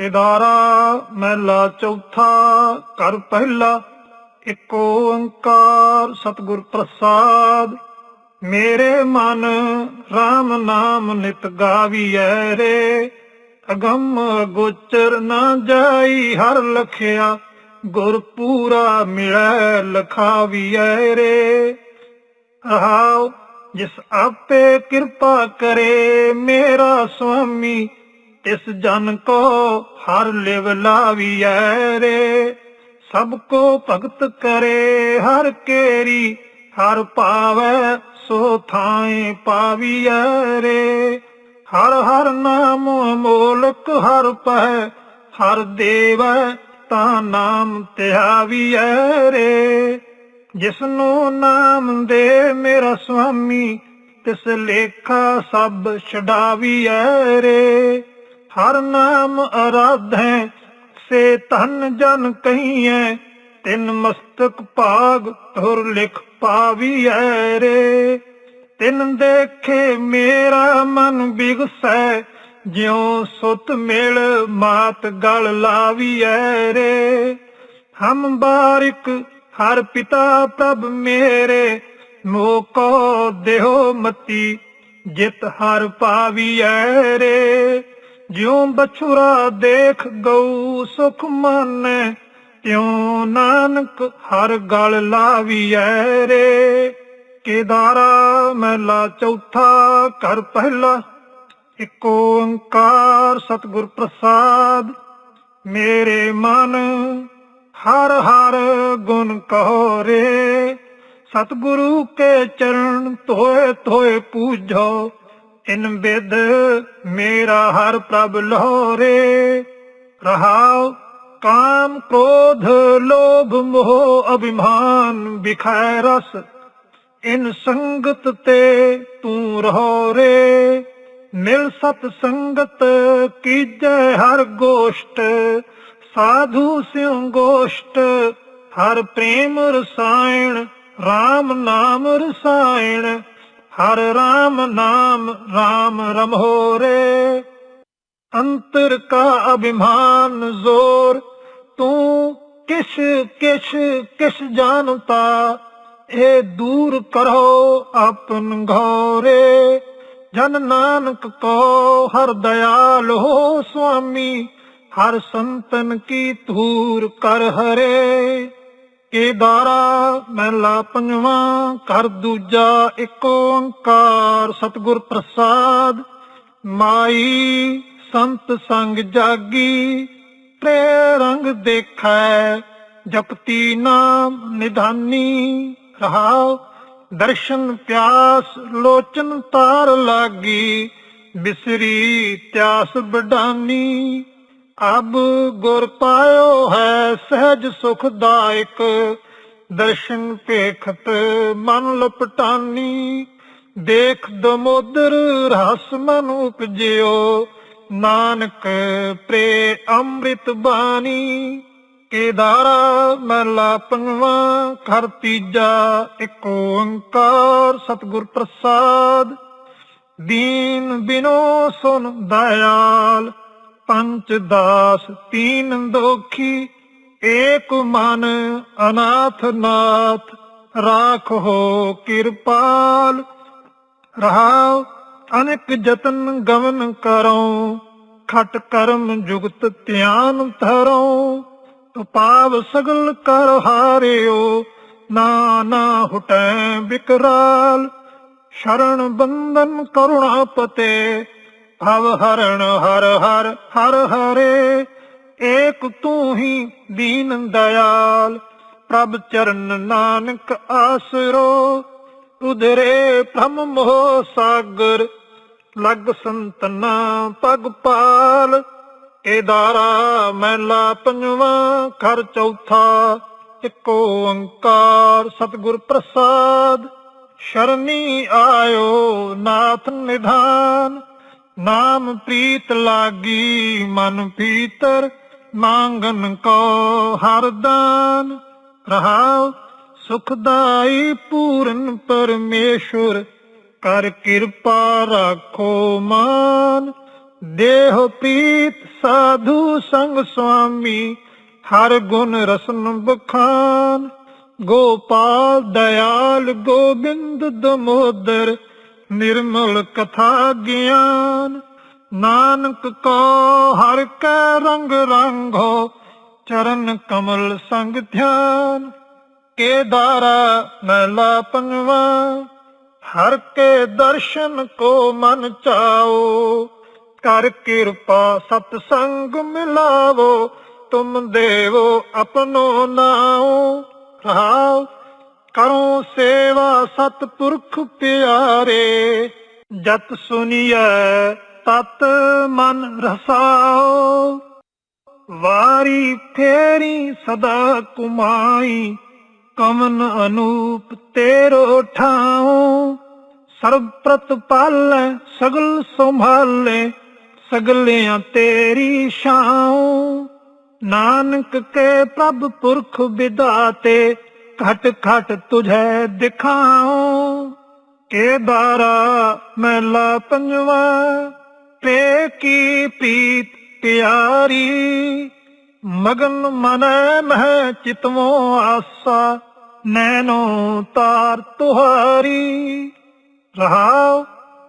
ਕੇਦਾਰਾ ਮਹਿਲਾ ਚੌਥਾ ਕਰ ਪਹਿਲਾ, ਇੱਕ ਓੰਕਾਰ ਸਤਿਗੁਰ ਪ੍ਰਸਾਦ। ਮੇਰੇ ਮਨ RAM ਨਾਮ ਨਿਤ ਗਾਵੀਐ ਰੇ, ਅਗੰਮ ਗੋਚਰ ਨਾ ਜਾਈ ਹਰ ਲਖਿਆ, ਗੁਰ ਪੂਰਾ ਮਿਲੈ ਲਖਾਵੀਐ ਰੇ। ਰਹਾਉ ਜਿਸ ਆਪੇ ਕਿਰਪਾ ਕਰੇ ਮੇਰਾ ਸੁਆਮੀ ਤਿਸ ਜਨ ਕੋ ਹਰ ਲਿਵ ਲਾਵੀਐ ਰੇ। ਸਭ ਕੋ ਭਗਤ ਕਰੇ ਹਰ ਕੇਰੀ, ਹਰ ਪਾਵੈ ਸੋ ਥਾਏ ਪਾਵੀਐ ਰੇ। ਹਰ ਹਰ ਨਾਮ ਮੋਲਕ ਹਰ ਪਹਿ, ਹਰ ਦੇਵੈ ਤਾ ਨਾਮ ਧਿਆਵੀਐ ਰੇ। ਜਿਸਨੂੰ ਨਾਮ ਦੇ ਮੇਰਾ ਸੁਆਮੀ ਤਿਸ ਲੇਖਾ ਸਭ ਛਡਾਵੀਐ ਰੇ। ਹਰ ਨਾਮ ਅਰਾਧੈ, ਸੇ ਧਨ ਜਨ ਕਹੀਐ, ਤਿਨ ਮਸਤਕ ਭਾਗ ਧੁਰ ਲਿਖ ਪਾਵੀਐ ਰੇ। ਤਿਨ ਦੇਖੇ ਮੇਰਾ ਮਨ ਬਿਗਸੈ, ਜਿਉ ਸੁਤ ਮਿਲ ਮਾਤ ਗਲ ਲਾਵੀਐ ਰੇ। ਹਮ ਬਾਰਿਕ ਹਰ ਪਿਤਾ ਪ੍ਰਭ ਮੇਰੇ ਮੋਕੋ ਦੇਹੋ ਮਤੀ ਜਿਤ ਹਰ ਪਾਵੀਐ ਰੇ। ਜਿਉ ਬਛੁਰਾ ਦੇਖ ਗਊ ਸੁਖ ਮਾਨੈ, ਤਿਉ ਨਾਨਕ ਹਰ ਗਲ ਲਾਵੀਐ ਰੇ। ਕੇਦਾਰਾ ਮਹਿਲਾ ਚੌਥਾ ਕਰ ਪਹਿਲਾ, ਇੱਕ ਓੰਕਾਰ ਸਤਿਗੁਰ ਪ੍ਰਸਾਦ। ਮੇਰੇ ਮਨ ਹਰ ਹਰ ਗੁਣ ਕਹੋ ਰੇ। ਸਤਿਗੁਰੂ ਕੇ ਚਰਨ ਧੋਏ ਧੋਏ ਪੂਜੋ ਇਨ ਬਿਦ ਮੇਰਾ ਹਰ ਪ੍ਰਭ ਲੋਰੇ ਰਹਾਉ ਕਾਮ ਕ੍ਰੋਧ ਲੋਭ ਮੋਹ ਅਭਿਮਾਨ ਵਿਖਾਇ ਰਸ, ਇਨ ਸੰਗਤ ਤੇ ਤੂੰ ਰਹੋ ਰੇ ਮਿਲ ਸਤ ਸੰਗਤ ਕੀਜੈ ਹਰ ਗੋਸ਼ਟ, ਸਾਧੂ ਸਿਉ ਗੋਸ਼ਟ, ਹਰ ਪ੍ਰੇਮ ਰਸਾਇਣ RAM ਨਾਮ ਰਸਾਇਣ ਹਰ RAM ਨਾਮ RAM ਰਮਹੋ ਰੇ ਅੰਤਰ ਕਾ ਅਭਿਮਾਨ ਜ਼ੋਰ, ਤੂੰ ਕਿਸ਼ ਕਿਸ਼ ਕਿਸ਼ ਜਾਣਤਾ, ਇਹ ਦੂਰ ਕਰੋ ਆਪਨ ਘੋਰੇ। ਜਨ ਨਾਨਕ ਕੋ ਹਰ ਦਇਆਲ ਹੋ ਸੁਆਮੀ, ਹਰ ਸੰਤਨ ਕੀ ਧੂਰ ਕਰ ਹਰੇ। ਕੇਦਾਰਾ ਮਹਿਲਾ ਪੰਜਵਾਂ ਕਰ ਦੂਜਾ ਇੱਕ ਓੰਕਾਰ, ਸਤਿਗੁਰ ਪ੍ਰਸਾਦ। ਮਾਈ ਸੰਤ ਸੰਗ ਜਾਗੀ ਪ੍ਰੇ ਰੰਗ ਦੇਖੈ, ਜਪਤੀ ਨਾਮ ਨਿਧਾਨੀ ਰਹਾਉ। ਦਰਸ਼ਨ ਪਿਆਸ ਲੋਚਨ ਤਾਰ ਲਾਗੀ, ਬਿਸਰੀ ਤਿਆਸ ਬਡਾਨੀ ਅਬ ਗੁਰ ਪਾਇਓ ਹੈ ਸਹਿਜ ਸੁਖਦਾਇਕ ਦਰਸ਼ਨ ਪੇਖਤ ਮਨ ਲਪਟਾਨੀ। ਦੇਖ ਦਮੋਦਰ ਰਸ ਮਨ ਉਪਜਿਓ, ਨਾਨਕ ਪ੍ਰੇ ਅੰਮ੍ਰਿਤ ਬਾਣੀ। ਕੇਦਾਰਾ ਮਹਿਲਾ ਪੰਜਵਾਂ ਕਰ ਤੀਜਾ ਇੱਕ ਓੰਕਾਰ ਸਤਿਗੁਰ ਪ੍ਰਸਾਦ। ਦੀਨ ਬਿਨੋ ਸੁਨ ਦਇਆਲ ਪੰਚ ਦਾਸ ਤੀਨ ਦੋਖੀ ਏਕ ਮਨ ਅਨਾਥ ਨਾਥ, ਰਾਖੋ ਕਿਰਪਾਲ। ਰਹਾਉ ਅਨੇਕ ਜਤਨ ਗਵਨ ਕਰਉ, ਖਟ ਕਰਮ ਜੁਗਤ ਧਿਆਨ ਧਰਉ। ਪਾਵ ਸਗਲ ਕਰ ਹਾਰਿਓ ਨਾ ਨਾ ਹੁਟੈ ਵਿਕਰਾਲ ਸ਼ਰਨ ਬੰਦਨ ਕਰੁਣਾ ਪਤੇ ਹਵ ਹਰਣ ਹਰ ਹਰ ਹਰ ਹਰੇ, ਏਕ ਤੂੰ ਹੀ ਦੀਨ ਦਇਆਲ। ਪ੍ਰਭ ਚਰਨ ਨਾਨਕ ਆਸਰੋ ਉਧਰੇ ਭ੍ਰਮ ਮੋਹ ਸਾਗਰ। ਲਗ ਸੰਤਨਾ ਪਗ ਪਾਲ ਕੇਦਾਰਾ ਮਹਿਲਾ ਪੰਜਵਾਂ, ਘਰ ਚੌਥਾ, ਇੱਕ ਓੰਕਾਰ ਸਤਿਗੁਰ ਪ੍ਰਸਾਦ। ਸ਼ਰਨੀ ਆਇਓ ਨਾਥ ਨਿਧਾਨ। ਨਾਮ ਪ੍ਰੀਤ ਲਾਗੀ, ਮਨ ਪੀਤਰ ਮੰਗਨ ਕੋ ਹਰਦਾਨ ਰਹਾਉ ਸੁਖਦਾਈ ਪੂਰਨ ਪਰਮੇਸ਼ੁਰ, ਕਰ ਕਿਰਪਾ ਰੱਖੋ ਮਾਨ। ਦੇਹ ਪ੍ਰੀਤ ਸਾਧੂ ਸੰਗ ਸੁਆਮੀ, ਹਰ ਗੁਣ ਰਸਨ ਬਖਾਨ। ਗੋਪਾਲ ਦਇਆਲ ਗੋਬਿੰਦ ਦਮੋਦਰ ਨਿਰਮਲ ਕਥਾ ਗਿਆਨ। ਨਾਨਕ ਕੋ ਹਰ ਕੈ ਰੰਗ ਰੰਗੋ ਚਰਨ ਕਮਲ ਸੰਗ ਧਿਆਨ। ਕੇਦਾਰਾ ਮਹਿਲਾ ਪੰਜਵਾ, ਹਰ ਕੇ ਦਰਸ਼ਨ ਕੋ ਮਨ ਚਾਓ। ਕਰ ਕਿਰਪਾ ਸਤ ਸੰਗ ਮਿਲਾਵੋ, ਤੁਮ ਦੇਵੋ ਆਪਣੋ ਨਾਉ। ਰਹਾਉ ਕਰੋ ਸੇਵਾ ਸਤ ਪੁਰਖ ਪਿਆਰੇ, ਜਤ ਸੁਨੀਐ ਤਤ ਮਨ ਰਸਾਓ। ਵਾਰੀ ਫੇਰੀ ਸਦਾ ਕੁਮਾਈ ਕਮਨ ਅਨੂਪ ਤੇਰੋ ਠਾਉ। ਸਰਬ ਪ੍ਰਤਪਾਲੈ ਸਗਲ ਸੰਭਾਲੇ, ਸਗਲਿਆਂ ਤੇਰੀ ਛਾਉ। ਨਾਨਕ ਕੇ ਪ੍ਰਭ ਪੁਰਖ ਵਿਦਾਤੇ ਘਟ ਘਟ ਤੁਝੈ ਦਿਖਾਉ ਕੇਦਾਰਾ ਮਹਿਲਾ ਪੰਜਵਾ, ਪੇ ਕੀ ਪ੍ਰੀਤ ਪਿਆਰੀ ਮਗਨ ਮਨੈ ਮਹਿ ਚਿਤਵੋ ਆਸਾ ਨੈਨੋ ਤਾਰ ਤੁਹਾਰੀ। ਰਹਾਉ,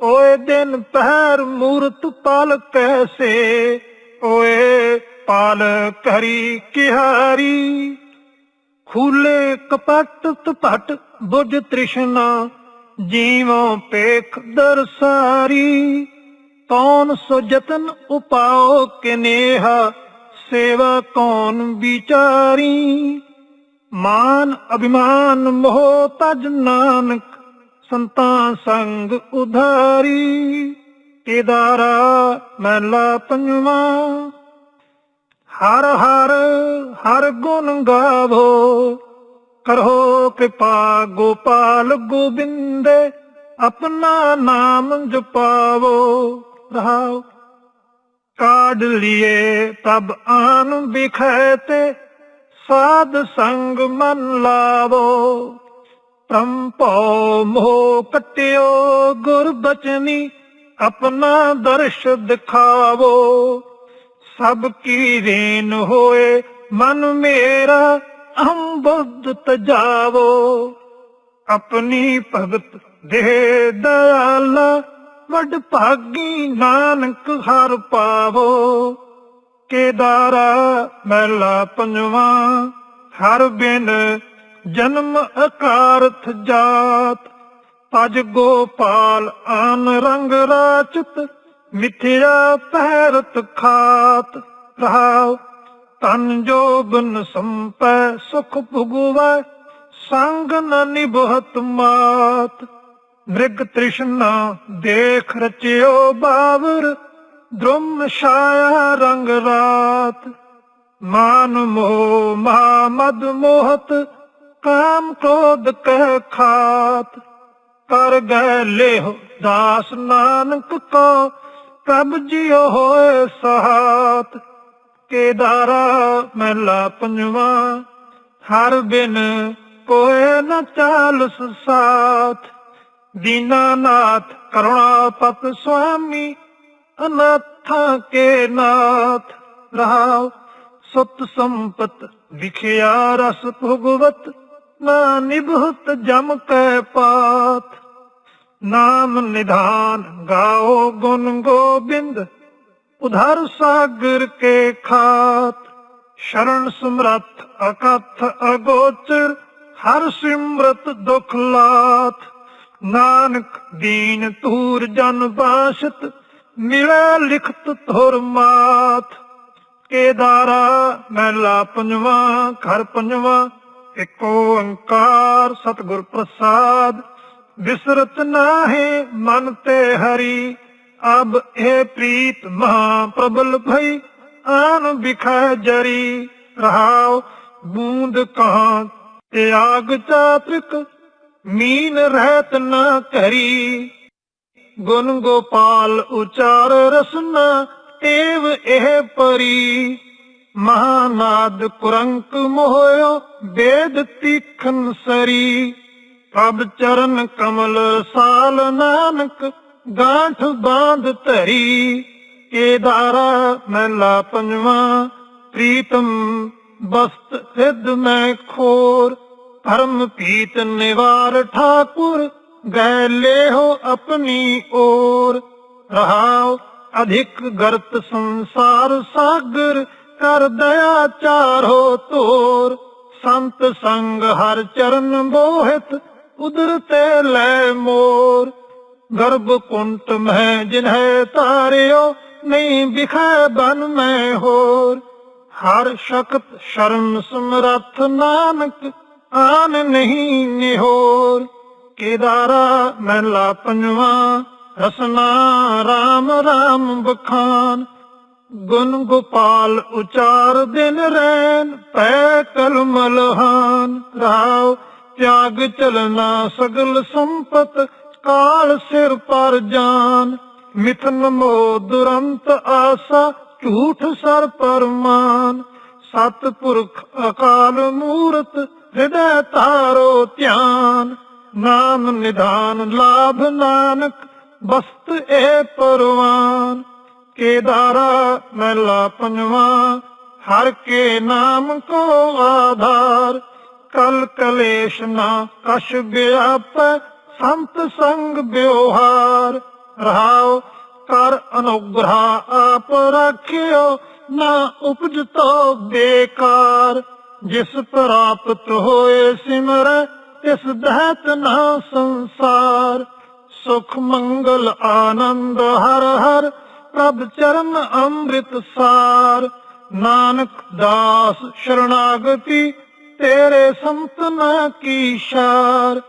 ਓਏ ਦਿਨ ਪਹਿਰ ਮੂਰਤ ਪਾਲ ਕੈਸੇ, ਓਏ ਪਾਲ ਕਰੀ ਕਿਹਾਰੀ। ਖੂਲੇ ਕਪਟ ਤਪਟ ਬੁਝ ਤ੍ਰਿਸ਼ਨਾ, ਜੀਵੋ ਪੇਖ ਦਰਸਾਰੀ ਕੌਣ ਸੋ ਜਤਨ ਉਪਾਓ ਕਨੇਹਾ ਸੇਵਾ ਕੌਣ ਵਿਚਾਰੀ। ਮਾਨ ਅਭਿਮਾਨ ਮੋਹ ਤਜ ਨਾਨਕ, ਸੰਤਾਂ ਸੰਗ ਉਧਾਰੀ। ਕੇਦਾਰਾ ਮਹਿਲਾ ਪੰਜਵਾ ਹਰ ਹਰ ਹਰ ਗੁਣ ਗਾਵੋ। ਕਰੋ ਕਿਰਪਾ ਗੋਪਾਲ ਗੋਬਿੰਦੇ, ਆਪਣਾ ਨਾਮ ਜਪਾਵੋ। ਰਹਾਓ। ਕਾਢ ਲਿਏ ਪ੍ਰਭ ਆਨ ਬਿਖੈ ਤੇ ਸਾਧ ਸੰਗ ਮਨ ਲਾਵੋ। ਪ੍ਰੰਪੋ ਮੋਹ ਕਟਿਓ, ਗੁਰ ਬਚਨੀ ਆਪਣਾ ਦਰਸ਼ ਦਿਖਾਵੋ। ਸਭ ਕੀ ਰੇਨ ਹੋਏ, ਮਨ ਮੇਰਾ ਅਹੰ ਬੁੱਧ ਤਜਾਵੋ। ਆਪਣੀ ਭਗਤ ਦੇ ਦਇਆਲਾ, ਵੱਡ ਭਾਗੀ ਨਾਨਕ ਹਰ ਪਾਵੋ। ਕੇਦਾਰਾ ਮਹਿਲਾ ਪੰਜਵਾ, ਹਰ ਬਿਨ ਜਨਮ ਅਕਾਰਥ ਜਾਤ। ਤਜ ਗੋਪਾਲ ਆਨ ਰੰਗ ਰਾਚਤ ਮਿਥਿਆ ਪਹਿਰਤ ਖਾਤ ਰਹਾਉ ਤਨ ਜੋਬਨ ਸੰਪੈ, ਸੁਖ ਭੁਗਵੈ, ਸੰਗ ਨ ਨਿਭਤ ਮਾਤ। ਮ੍ਰਿਗ ਤ੍ਰਿਸ਼ਨਾ ਦੇਖ ਰਚਿਓ ਬਾਵਰ, ਦ੍ਰੁਮ ਛਾਇਆ ਰੰਗ ਰਾਤ। ਮਾਨ ਮੋਹ ਮਹਾ ਮਦ ਮੋਹਤ, ਕਾਮ ਕ੍ਰੋਧ ਕਹਿ ਖਾਤ। ਕਰ ਗਏ ਲੇਹ ਦਾਸ ਨਾਨਕ ਕੋ ਪ੍ਰਭ ਜੀਓ ਹੋਏ ਸਹਾਤ? ਕੇਦਾਰਾ ਮਹਿਲਾ ਪੰਜਵਾ, ਹਰ ਬਿਨ ਕੋਏ ਨ ਚਾਲਸ ਸਾਥ। ਦੀਨਾਨਾਥ ਕਰੁਣਾਪਤ ਸੁਆਮੀ, ਅਨਾਥਾਂ ਕੇ ਨਾਥ। ਰਹਾਉ ਸਤ ਸੰਪਤ ਵਿਖਿਆ ਰਸ ਭਗਵਤ, ਨਾ ਨਿਭਤ ਜਮ ਕੈ ਪਾਤ। ਨਾਮ ਨਿਧਾਨ ਗਾਓ ਗੁਣ ਗੋਬਿੰਦ, ਉਧਰ ਸਾਗਰ ਕੇ ਖਾਤ, ਸ਼ਰਨ ਸਮਰੱਥ ਅਕਥ ਅਗੋਚਰ, ਹਰ ਸਿਮਰਤ ਦੁਖ ਲਾਤ। ਨਾਨਕ ਦੀਨ ਤੂਰ ਜਨ ਬਾਸ਼ਤ, ਮਿਲੇ ਲਿਖਤ ਧੁਰ ਮਾਥ ਕੇਦਾਰਾ ਮਹਿਲਾ ਪੰਜਵਾ, ਘਰ ਪੰਜਵਾ ਏਕ ਓੰਕਾਰ ਸਤਿਗੁਰ ਪ੍ਰਸਾਦ। ਬਿਸਰਤ ਨਾਹੀ ਮਨ ਤੇ ਹਰੀ, ਅਬ ਇਹ ਪ੍ਰੀਤ ਮਹਾ ਪ੍ਰਬਲ ਭਈ, ਆਨ ਬਿਖੈ ਜਰੀ, ਰਹਾਉ ਬੂੰਦ ਕਹਾਂ ਤਿਆਗ ਚਾਤ੍ਰਿਕ, ਮੀਨ ਰਹਿਤ ਨਾ ਕਰੀ। ਗੁਣ ਗੋਪਾਲ ਉਚਾਰ ਰਸਨਾ ਏਵ ਇਹ ਪਰੀ। ਮਹਾਨਾਦ ਕੁਰੰਕ ਮੋਹਿਓ, ਵੇਦ ਤੀਖਨ ਸਰੀ। ਪ੍ਰਭ ਚਰਨ ਕਮਲ ਸਾਲ ਨਾਨਕ ਗਾਂਠ ਬਾਂਧ ਧਰੀ। ਕੇਦਾਰਾ ਮਹਿਲਾ ਪੰਜਵਾਂ, ਪ੍ਰੀਤਮ ਬਸਤ ਹਿਰਦ ਮੈਂ ਖੋਰ। ਧਰਮ ਪੀਤ ਨਿਵਾਰ ਠਾਕੁਰ ਗੈ ਲੇਹੋ ਆਪਣੀ ਓਰ ਰਹਾਉ ਅਧਿਕ ਗਰਤ ਸੰਸਾਰ ਸਾਗਰ, ਕਰ ਦਇਆ ਚਾਰੋ ਤੋਰ। ਸੰਤ ਸੰਗ ਹਰ ਚਰਨ ਬੋਹਿਤ ਉਦਰ ਤੇ ਲੈ ਮੋਰ। ਗਰਭ ਕੁੰਟ ਮੈਂ ਜਿਨਹਿ ਤਾਰਿਓ, ਨਹੀਂ ਬਿਖੈ ਬਨ ਮੈਂ ਹੋਰ। ਹਰ ਸ਼ਕਤ ਸ਼ਰਨ ਸਮਰੱਥ ਨਾਨਕ, ਆਨ ਨਹੀਂ ਨਿਹੋਰ। ਕੇਦਾਰਾ ਮਹਿਲਾ ਪੰਜਵਾਂ, ਰਸਨਾ RAM RAM ਬਖਾਨ ਗੁਣ ਗੋਪਾਲ ਉਚਾਰ ਦਿਨ ਰੈਨ, ਪੈ ਕਲਮਲਹਾਨ ਰਾਵ ਤਿਆਗ ਚਲਨਾ ਸਗਲ ਸੰਪਤ, ਕਾਲ ਸਿਰ ਪਰ ਜਾਨ। ਮਿਥਨ ਮੋ ਦੁਰੰਤ ਆਸਾ, ਝੂਠ ਸਰ ਪਰਮਾਨ ਸਤ ਪੁਰਖ ਅਕਾਲ ਮੂਰਤ, ਹਿਰਦੈ ਤਾਰੋ ਧਿਆਨ। ਨਾਮ ਨਿਧਾਨ ਲਾਭ ਨਾਨਕ, ਬਸਤ ਏ ਪਰਵਾਨ। ਕੇਦਾਰਾ ਮਹਿਲਾ ਪੰਜਵਾਂ, ਹਰ ਕੇ ਨਾਮ ਕੋ ਆਧਾਰ। ਕਲ ਕਲੇਸ਼ ਨਾ ਕਛ ਵਿਆਪੈ, ਸੰਤ ਸੰਗ ਬਿਵਹਾਰ ਰਹਾਉ, ਕਰ ਅਨੁਗ੍ਰਹ ਆਪ ਰੱਖਿਓ, ਨਾ ਉਪਜ ਬੇਕਾਰ। ਜਿਸ ਪ੍ਰਾਪਤ ਹੋਏ ਸਿਮਰ, ਤਿਸ ਦਹਤ ਨਾ ਸੰਸਾਰ। ਸੁਖ, ਮੰਗਲ, ਆਨੰਦ, ਹਰ ਹਰ, ਪ੍ਰਭ ਚਰਨ ਅੰਮ੍ਰਿਤ ਸਾਰ ਨਾਨਕ ਦਾਸ, ਸ਼ਰਨਾਗਤੀ ਤੇਰੇ ਸੰਤਨਾ ਕੀ ਸ਼ਾਰ